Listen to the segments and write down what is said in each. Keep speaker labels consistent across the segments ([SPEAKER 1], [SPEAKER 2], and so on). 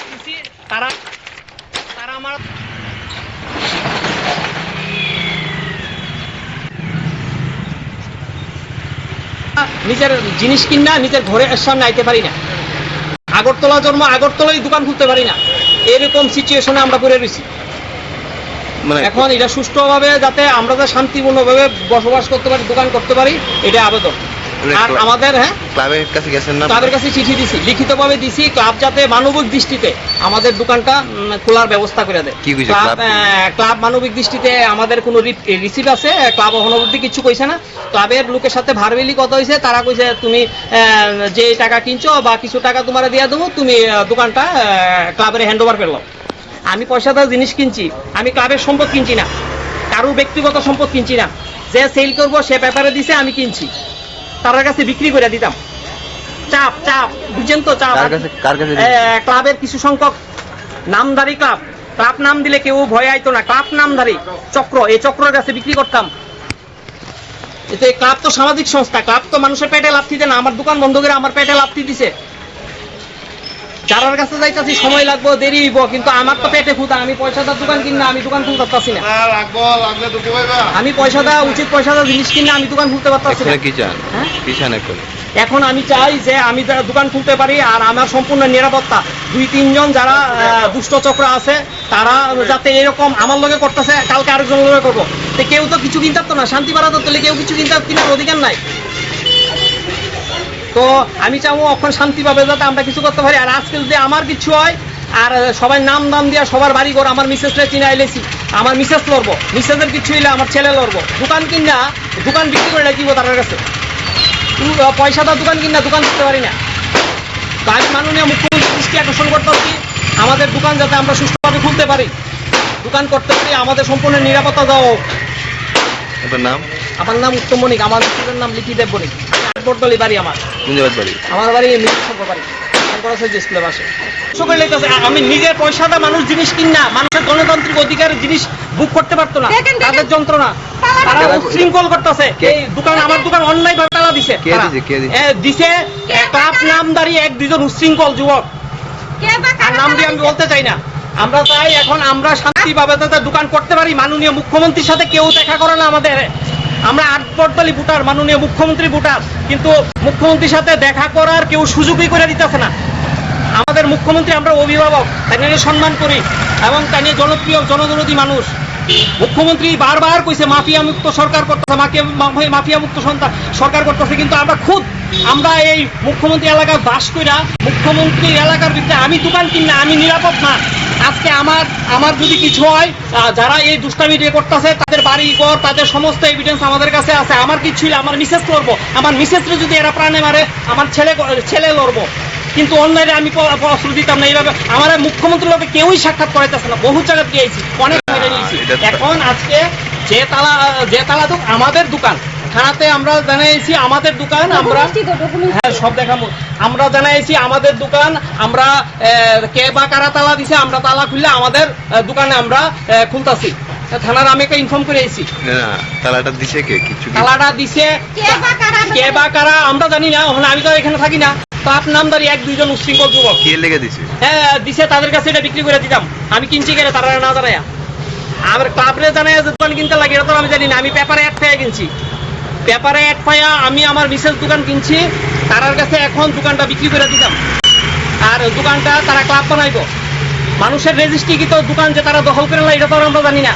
[SPEAKER 1] করে তারা তারা আমার নিজের জিনিস কিনা নিজের ঘরের সামনে আইতে পারি না। আগরতলা জন্ম আগরতলায় দোকান খুলতে পারি না। এরকম সিচুয়েশনে আমরা পড়ে রয়েছি।
[SPEAKER 2] মানে
[SPEAKER 1] এখন এটা সুষ্ঠুভাবে যাতে আমরা যাতে শান্তিপূর্ণভাবে বসবাস করতে পারি দোকান করতে পারি এটা আবেদন আর আমাদের হ্যাঁ?
[SPEAKER 2] ক্লাবের কাছে গেছেন না?
[SPEAKER 1] ক্লাবের কাছে চিঠি দিছি। লিখিতভাবে দিছি ক্লাব যাতে মানবিক দৃষ্টিতে আমাদের দোকানটা খোলার ব্যবস্থা করে দেয়।
[SPEAKER 2] কি
[SPEAKER 1] ক্লাব
[SPEAKER 2] ক্লাব?
[SPEAKER 1] মানবিক দৃষ্টিতে আমাদের কোনো রিসিভ আছে? ক্লাব এখনও অবধি কিছু কইছে না? ক্লাবের লোকের সাথে ভারবেলি কথা হয়েছে তারা কইছে তুমি যে টাকা কিনছো বা কিছু টাকা তোমার দিয়ে দেবো তুমি দোকানটা ক্লাবের হ্যান্ড ওভার করল আমি পয়সাদার জিনিস কিনছি আমি ক্লাবের সম্পদ কিনছি না। কারোর ব্যক্তিগত সম্পদ কিনছি না। যে সেল করব সে পেপারে দিছে আমি কিনছি। তার কাছে বিক্রি করে দিতাম। চাপ চাপ বুঝছেন তো চাপ। ক্লাবের কিছু সংখ্যক নামধারী ক্লাব। ক্লাব নাম দিলে কেউ ভয় আইতো না। ক্লাব নামধারী চক্র। এই চক্রের কাছে বিক্রি করতাম। এতে ক্লাব তো সামাজিক সংস্থা। ক্লাব তো মানুষের পেটে লাভ দিতে না। আমার দোকান বন্ধ করে আমার পেটে লাভ দিছে। যারার কাছে যাইতাছি সময় লাগবো দেরি হইব কিন্তু আমার তো পেটে ফুটা আমি পয়সাদার দোকান কিনা আমি দোকান খুলতে পারতাছি না। আমি পয়সা দেওয়া উচিত পয়সা দেওয়া জিনিস কিনা আমি দোকান খুলতে পারতাছি না।
[SPEAKER 2] কি চান?
[SPEAKER 1] হ্যাঁ?
[SPEAKER 2] কি চান এখন?
[SPEAKER 1] এখন আমি চাই যে আমি যারা দোকান খুলতে পারি আর আমার সম্পূর্ণ নিরাপত্তা। দুই তিনজন যারা দুষ্ট চক্র আছে তারা যাতে এরকম আমার লগে করতেছে কালকে আরেকজন লগে করব। তো কেউ তো কিছু কিনতে পারতো না শান্তি বাড়াতো তাহলে কেউ কিছু কিনতে কেনার অধিকার নাই। তো আমি চাবো এখন শান্তি পাবে যাতে আমরা কিছু করতে পারি। আর আজকে যদি আমার কিছু হয় আর সবাই নাম দাম দিয়া সবার বাড়ি ঘর আমার মিসেসরে চিনা এলেছি আমার মিসেস লড়বো মিসেসের কিছু হইলে আমার ছেলে লড়বো। দোকান কিনা দোকান বিক্রি করে রাখিব তার কাছে। তু- আহ, পয়সা দাও দোকান কিনা দোকান দিতে পারি না। তো আমি মাননীয় মুখ্যমন্ত্রী দৃষ্টি আকর্ষণ করতে পারছি আমাদের দোকান যাতে আমরা সুস্থভাবে খুলতে পারি। দোকান করতে পারি আমাদের সম্পূর্ণ নিরাপত্তা দাও
[SPEAKER 2] আপনার নাম?
[SPEAKER 1] আমার নাম উত্তম বণিক আমার নাম লিখি দেব বণিক আটবরতলি বাড়ি আমার।
[SPEAKER 2] কোন বাড়ি।
[SPEAKER 1] আমার বাড়ি মিত্র বাড়ি। আমি নিজের পয়সাটা মানুষ জিনিস কিনা মানুষের গণতান্ত্রিক অধিকারের জিনিস বুক করতে পারতো না। তাদের যন্ত্রণা। তারা উচ্ছৃঙ্খল করতেছে। এই দোকান আমার দোকান ভাবে
[SPEAKER 2] কে
[SPEAKER 1] তারা।
[SPEAKER 2] দিছে, দিছে?
[SPEAKER 1] এ, দিছে
[SPEAKER 3] কে
[SPEAKER 1] ক্লাব
[SPEAKER 3] টাকা?
[SPEAKER 1] নামদারি এক দুজন উচ্ছৃঙ্খল যুবক। তার নাম দিয়ে আমি বলতে চাই না। আমরা চাই এখন আমরা শান্তিভাবে দোকান করতে পারি। মাননীয় মুখ্যমন্ত্রীর সাথে কেউ দেখা করে না আমাদের। আমরা আটবর্তলি ভোটার, মাননীয় মুখ্যমন্ত্রী ভোটার, কিন্তু মুখ্যমন্ত্রীর সাথে দেখা করার কেউ সুযোগই করে দিতেছে না। আমাদের মুখ্যমন্ত্রী আমরা অভিভাবক তাকে সম্মান করি, এবং নিয়ে জনপ্রিয়, জনদরদী মানুষ। মুখ্যমন্ত্রী বারবার কইছে মাফিয়া মুক্ত সরকার করতেছে, মাফিয়া মুক্ত সন্তান সরকার করতেছে, কিন্তু আমরা খুদ আমরা এই মুখ্যমন্ত্রী এলাকায় বাস কইরা, মুখ্যমন্ত্রী এলাকার ভিতরে আমি দোকান কিনা আমি নিরাপদ না। আজকে আমার আমার যদি কিছু হয় যারা এই দুষ্টামি দিয়ে করতেছে তাদের বাড়ি ঘর তাদের সমস্ত এভিডেন্স আমাদের কাছে আছে। আমার কিছু হইলে আমার মিসেস লড়বো। আমার মিসেসরে যদি এরা প্রাণে মারে আমার ছেলে ছেলে লড়বো। কিন্তু অন্যায় আমি প- প- অস্ত্র দিতাম না। এইভাবে আমার মুখ্যমন্ত্রীর লোকে কেউই সাক্ষাৎ করাইতেছে না। বহু জায়গা দিয়েছি অনেক নিয়েছি এখন আজকে যে তালা যে তালা আমাদের দোকান থানাতে আমরা জানাইছি আমাদের দোকান আমরা। হ্যাঁ সব দেখাবো। আমরা জানাইছি আমাদের দোকান আমরা কে বা কারা তালা দিছে আমরা তালা খুললে আমাদের দোকানে আমরা খুলতাছি। থানার আমি একটা ইনফর্ম করে এসেছি
[SPEAKER 2] তালাটা দিছে কে? কিছু
[SPEAKER 1] তালাটা দিছে
[SPEAKER 3] কে বা কারা
[SPEAKER 1] আমরা জানি না ওখানে আমি তো এখানে থাকি না। তার নামদারি এক দুইজন উশৃঙ্খল যুবক।
[SPEAKER 2] কে লেগে দিছে?
[SPEAKER 1] হ্যাঁ দিছে তাদের কাছে এটা বিক্রি করে দিতাম। আমি কিনছি গেলে তারা না জানায়া। আমার ক্লাবরে জানাই যে দোকান কিনতে লাগে এটা তো আমি জানি না আমি পেপারে এক পাইয়া কিনছি। পেপারে এক পাইয়া আমি আমার বিশেষ দোকান কিনছি, তারার কাছে এখন দোকানটা বিক্রি করে দিতাম। আর দোকানটা তারা ক্লাব বানাইবো। মানুষের রেজিস্ট্রিকৃত দোকান যে তারা দখল করে এটা তো আমরা জানি না।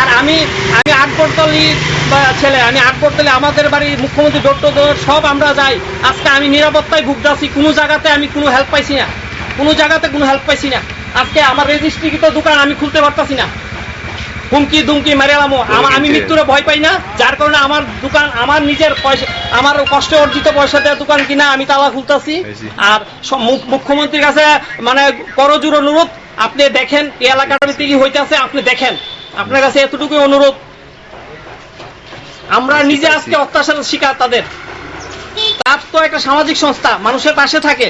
[SPEAKER 1] আর আমি আমি আটবরতলি বা ছেলে, আমি আটবরতলি আমাদের বাড়ি মুখ্যমন্ত্রী টু সব আমরা যাই। আজকে আমি নিরাপত্তায় ভুগতাছি কোনো জায়গাতে আমি কোনো হেল্প পাইছি না। কোনো জায়গাতে কোনো হেল্প পাইছি না। আজকে আমার রেজিস্ট্রিকৃত দোকান আমি খুলতে পারতাছি না। হুমকি দুমকি মেরেলামো আমার আমি মৃত্যুরে ভয় পাই না। যার কারণে আমার দোকান আমার নিজের পয়সা আমার কষ্ট অর্জিত পয়সা দেওয়া দোকান কিনা আমি তালা খুলতাছি। আর মুখ্যমন্ত্রীর কাছে মানে করজোর অনুরোধ আপনি দেখেন এই এলাকাটার ভিতরে কি হইতেছে আপনি দেখেন। আপনার কাছে এতটুকুই অনুরোধ। আমরা নিজে আজকে অত্যাচারের শিকার তাদের। তার তো একটা সামাজিক সংস্থা মানুষের পাশে থাকে।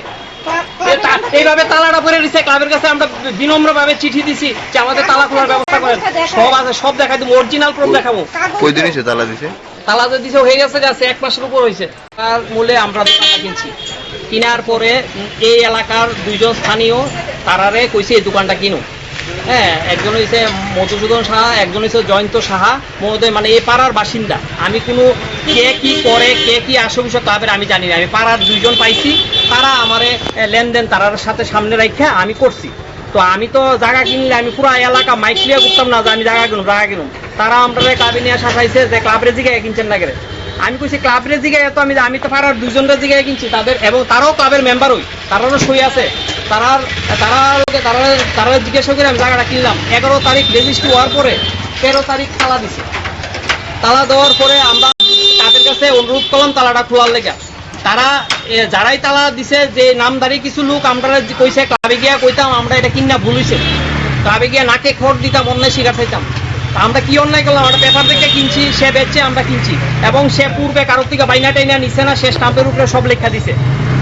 [SPEAKER 1] এইভাবে তালাটা করে দিচ্ছে ক্লাবের কাছে আমরা বিনম্র ভাবে চিঠি দিছি যে আমাদের তালা খোলার ব্যবস্থা করেন। সব আছে সব দেখাই দেবো অরিজিনাল প্রুফ দেখাবো।
[SPEAKER 2] কই দিন তালা দিছে?
[SPEAKER 1] তালা যে দিছে হয়ে গেছে গেছে এক মাসের উপর হয়েছে তার মূল্যে আমরা দোকানটা কিনছি। কিনার পরে এই এলাকার দুইজন স্থানীয় তারারে কইছে এই দোকানটা কিনো হ্যাঁ একজন হয়েছে মধুসূদন সাহা, একজন হয়েছে জয়ন্ত সাহা। মহোদয় মানে এই পাড়ার বাসিন্দা। আমি কোনো কে কি করে, কে কি আসে বিষয় ক্লাবের আমি জানি না। আমি পাড়ার দুইজন পাইছি, তারা আমারে লেনদেন তারার সাথে সামনে রাখা আমি করছি। তো আমি তো জায়গা কিনলে আমি পুরো এলাকা মাইক করতাম না যে আমি জায়গা কিনুম জায়গা কিনুম। তারা আমরা ক্লাবে নিয়ে যে ক্লাবের জিগায় কিনছেন না করে। আমি কইছি ক্লাবের জিগায় তো আমি আমি তো পাড়ার দুজনের জিগায় কিনছি তাদের এবং তারাও ক্লাবের মেম্বার হই তারারও সই আছে। তারার তারা তারা তারা জিজ্ঞাসা করে আমি জায়গাটা কিনলাম। এগারো তারিখ রেজিস্ট্রি হওয়ার পরে তেরো তারিখ তালা দিছে। তালা দেওয়ার পরে আমরা তাদের কাছে অনুরোধ করলাম তালাটা খোলার লেগে। তারা যারাই তালা দিছে, যে নামদারি কিছু লোক, আমরা কইছে, ক্লাবে গিয়া কইতাম, আমরা এটা কিনা ভুল হইছে। ক্লাবে গিয়া নাকে খড় দিতাম, অন্যায় শিকার খাইতাম। আমরা কি অন্যায় করলাম? আমরা পেপার থেকে কিনছি, সে বেচছে, আমরা কিনছি। এবং সে পূর্বে কারোর থেকে বাইনা টাইনা নিছে না, সে স্টাম্পের উপরে সব লেখা দিছে।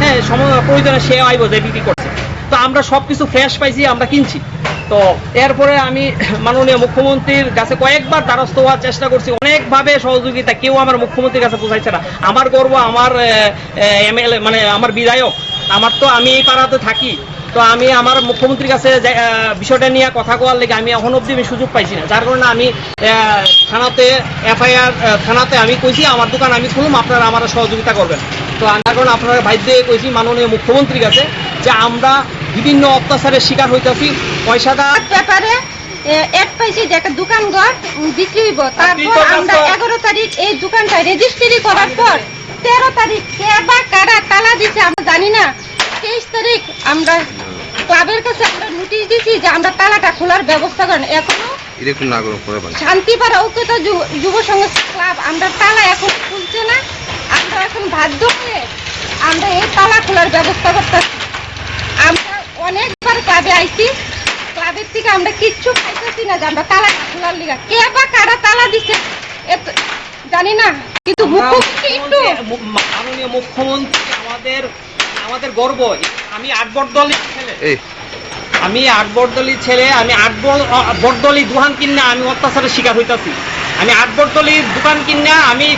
[SPEAKER 1] হ্যাঁ সময় প্রয়োজনে সে আইব যে বিক্রি করছে। তো আমরা সবকিছু ফ্রেশ পাইছি, আমরা কিনছি। তো এরপরে আমি মাননীয় মুখ্যমন্ত্রীর কাছে কয়েকবার দ্বারস্থ হওয়ার চেষ্টা করছি। অনেকভাবে সহযোগিতা কেউ আমার মুখ্যমন্ত্রীর কাছে পৌঁছাইছে না। আমার গর্ব, আমার এমএলএ মানে আমার বিধায়ক। আমার তো আমি এই পাড়াতে থাকি। তো আমি আমার মুখ্যমন্ত্রীর কাছে বিষয়টা নিয়ে কথা কোয়ার লেগে আমি এখন অবধি আমি সুযোগ পাইছি না। যার কারণে আমি থানাতে এফআইআর থানাতে আমি কইছি আমার দোকান আমি খুলুম আপনারা আমার সহযোগিতা করবেন। তো আমি এখন আপনারা ভাইদ্যে কইছি মাননীয় মুখ্যমন্ত্রীর কাছে যে আমরা বিভিন্ন অত্যাচারের শিকার হইতেছি পয়সাটা
[SPEAKER 3] পেপারে এক পাইছি যে একটা দোকান ঘর বিক্রি হইব। তারপর আমরা এগারো তারিখ এই দোকানটা রেজিস্ট্রি করার পর তেরো তারিখ কে বা কারা তালা দিছে আমরা জানি না। তেইশ তারিখ আমরা ক্লাবের কাছে আমরা নোটিশ দিছি যে আমরা তালাটা খোলার ব্যবস্থা করেন।
[SPEAKER 2] এখনও
[SPEAKER 3] শান্তিপাড়া ঐক্যত যুব- সংঘ ক্লাব আমরা তালা এখন খুলছে না। আমরা এখন বাধ্য হয়ে আমরা এই তালা খোলার ব্যবস্থা করতেছি। আমরা অনেকবার ক্লাবে আইছি। ক্লাবের থেকে আমরা কিচ্ছু পাইতেছি না যে আমরা তালা খোলার লিগা। কে বা কারা তালা দিছে জানি না। কিন্তু মুখ্যমন্ত্রী একটু
[SPEAKER 1] মাননীয় মুখ্যমন্ত্রী আমাদের আমাদের গর্ব। আমি আট বটদলি ছেলে। আমি আট বটদলি ছেলে আমি আট বটদলি দোকান কিনা আমি অত্যাচারের শিকার হইতাছি। আমি আট বটদলির দোকান কিনা আমি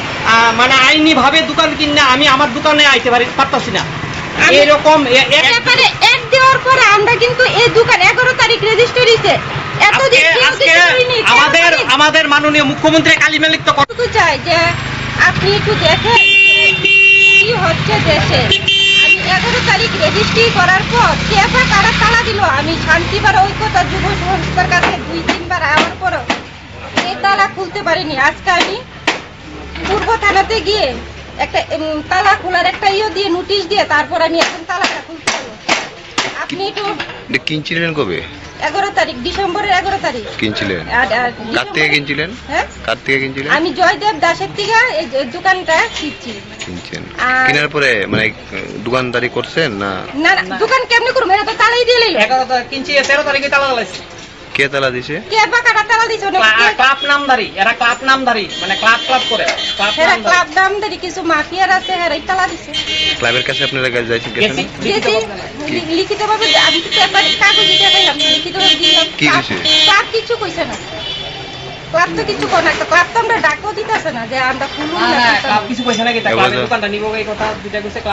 [SPEAKER 1] মানে আইনি ভাবে দোকান কিনা আমি আমার দোকানে আইতে পারি পারতাছি না। এরকম
[SPEAKER 3] এক দেওয়ার পরে আমরা কিন্তু এই দোকান এগারো তারিখ রেজিস্টার দিতে পারিনি, তেরো
[SPEAKER 1] আমাদের আমাদের মাননীয় মুখ্যমন্ত্রী কালী মালিক তো
[SPEAKER 3] চাই যে আপনি একটু দেখেন কি হচ্ছে দেশে। এগারো তারিখ রেজিস্ট্রি করার পর সে আবার তারা তালা দিল। আমি শান্তিবার ঐক্যতা যুব সংস্থার কাছে দুই তিনবার আওয়ার পরও সে তালা খুলতে পারিনি। আজকে আমি পূর্ব থানাতে গিয়ে একটা তালা খোলার একটা ইয়ে দিয়ে নোটিশ দিয়ে তারপর আমি এখন তালাটা খুলতে পারব। আপনি একটু
[SPEAKER 2] এটা কিনছিলেন কবে?
[SPEAKER 3] এগারো তারিখ ডিসেম্বরের এগারো তারিখ।
[SPEAKER 2] কিনছিলেন?
[SPEAKER 3] আর- আর
[SPEAKER 2] কার থেকে
[SPEAKER 3] ডিসেম্বরের-
[SPEAKER 2] কিনছিলেন?
[SPEAKER 3] হ্যাঁ?
[SPEAKER 2] কার থেকে কিনছিলেন?
[SPEAKER 3] আমি জয়দেব দাসের থেকে এই দোকানটা কিনছি।
[SPEAKER 2] কিনছেন।
[SPEAKER 3] আর-
[SPEAKER 2] কেনার পরে মানে দোকানদারি করছেন না?
[SPEAKER 3] না না, দোকান কেমনি করব? এটা তো তালাই দিয়ে লইল।
[SPEAKER 1] এগারো তারিখ কিনছি তেরো তারিখে তালা লাগাইছি।
[SPEAKER 2] কে তালা দিছে?
[SPEAKER 3] কে তালা দিছো না
[SPEAKER 1] ক্লাব নামধারী এরা ক্লাব নামধারী মানে ক্লাব ক্লাব করে। নামধারী।
[SPEAKER 3] ক্লাব দাম দেরি কিছু মাফিয়ার আছে হেরাই তালা দিছে।
[SPEAKER 2] ক্লাবের কাছে আপনারা কাছে যাইছেন গেছেন
[SPEAKER 1] লিখিত ভাবে।
[SPEAKER 3] আমি তো পেপার কাগজ লিখিত ভাবে দিলাম।
[SPEAKER 2] কি কইছে?
[SPEAKER 3] ক্লাব কিছু কইছে না। ক্লাব তো কিছু কোন একটা ক্লাব তো আমরা ডাকও দিতেছে না যে আমরা খুলুন
[SPEAKER 1] না,
[SPEAKER 3] না
[SPEAKER 1] না,
[SPEAKER 3] কিছু
[SPEAKER 1] ক্লাব
[SPEAKER 3] না।
[SPEAKER 1] কিছু পয়সা নাকি তা? ক্লাবের দোকানটা নিবো এই কথা দুইটা কইছে